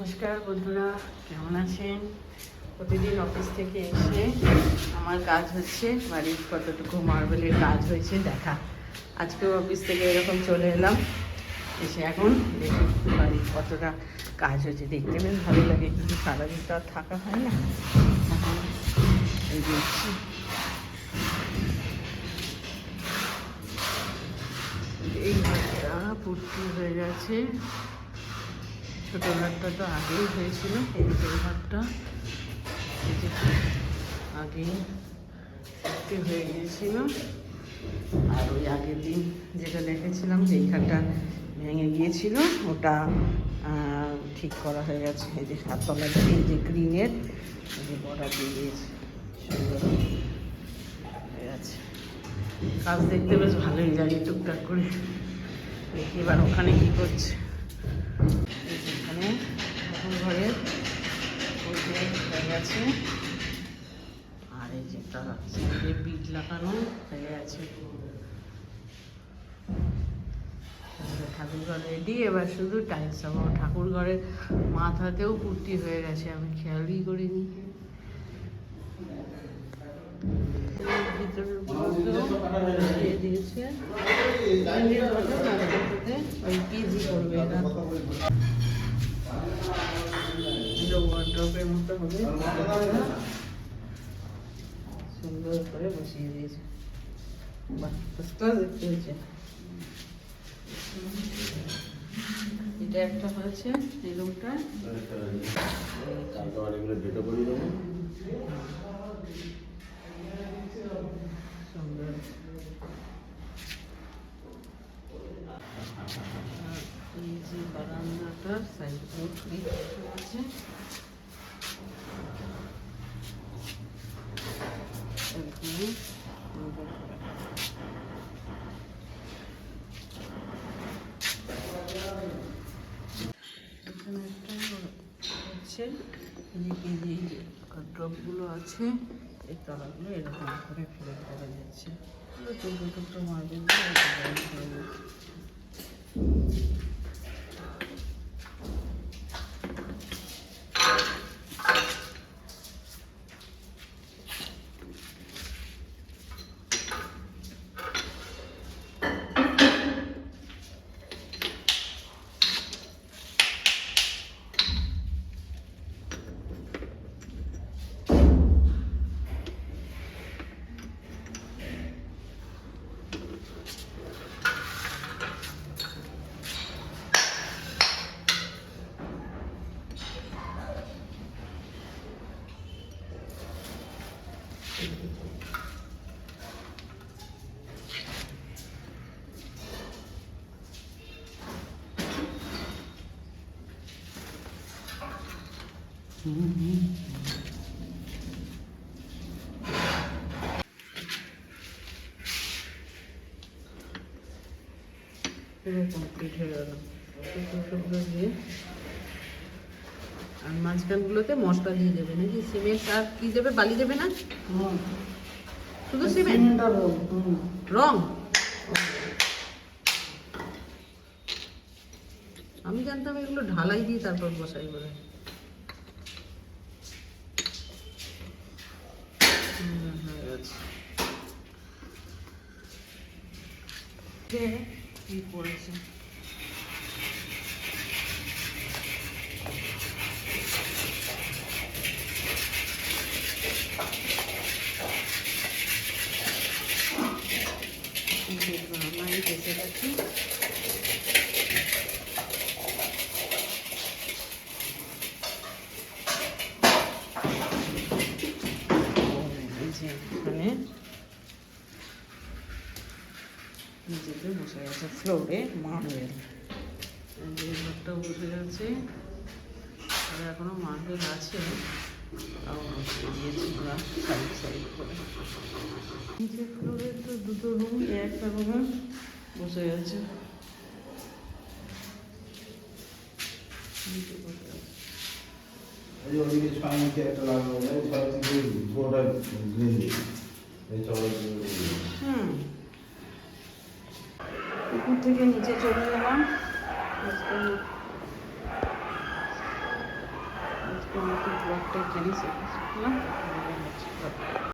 নমস্কার বন্ধুরা, কেমন আছেন? প্রতিদিন অফিস থেকে এসে আমার কাজ হচ্ছে, বাড়ির কতটুকু মার্বেলের কাজ হয়েছে দেখা। আজকেও অফিস থেকে এরকম চলে এলাম, এসে এখন দেখি বাড়ির কতটা কাজ হয়েছে। দেখতে বেশ ভালো লাগে, কিন্তু সারাদিন তো আর থাকা হয় না। এখন এই দেখছি। এই পূর্তি হয়ে গেছে। ছোট ঘরটা তো আগেই হয়েছিল, এই যে আগেই পূর্তি হয়ে গিয়েছিল। আর ওই আগের দিন যেটা দেখেছিলাম যে এইখানটা ভেঙে গিয়েছিল, ওটা ঠিক করা হয়ে গেছে। এই যে সাততলা এই যে গ্রিনের যে বর্ডার দিয়ে দিয়েছে। সুন্দর হয়ে গেছে। কাজ দেখতে বেশ ভালোই লাগে টুকটাক করে। দেখি এবার ওখানে কি করছে। এখন ঘরের হয়ে গেছে। আর এই যে তার সাইডে বিট লাগানো হয়ে গেছে। ঠাকুর ঘর রেডি এবার শুধু টাইলস হব ঠাকুর ঘরের মাথাতেও পুট্টি হয়ে গেছে আমি খেয়ালই করিনি। দিয়েছে। ওই কেজি করবে এরা সুন্দর করে বসিয়ে দিয়েছে বাহ দেখতে হয়েছে এটা একটা হয়েছে এই রুমটা সুন্দর এই যে বারান্দাটার সাইড আছে। এখানে একটা হচ্ছে এদিকে যে ড্রপগুলো আছে। এই তলাগুলো এরকম করে ফিল করা যাচ্ছে টুকরো টুকরো মার্বেল দিয়ে এটা জয়েন করে দিচ্ছে। পুরো কমপ্লিট হয়ে গেল টুকরো টুকরো দিয়ে আর মাঝখানগুলোতে মশলা দিয়ে দেবে। নাকি সিমেন্ট আর কি দেবে? বালি দেবে না? শুধু সিমেন্ট? রং আমি জানতাম এগুলো ঢালাই দিয়ে তারপর বসাই বলে। হয়ে। কি করেছে? মাই এসে গেছি যে এখানে নিচেতে বসে গেছে। ফ্লোরে মার্বেল এই ঘরটাও বসে গেছে আর এখনও মার্বেল আছে। নিচে দুটো রুম একটা রুমে বসে গেছে নিচে বসে আছে এই যে ওদিকে ছয় ইঞ্চি একটা লাগানো যায় ছয় থেকে পুরোটা গ্রিন দিয়ে এই চওড়া হুম উপর থেকে নিচে চলে এলাম আজকে আজকের মতো ব্লগটা শেষ করলাম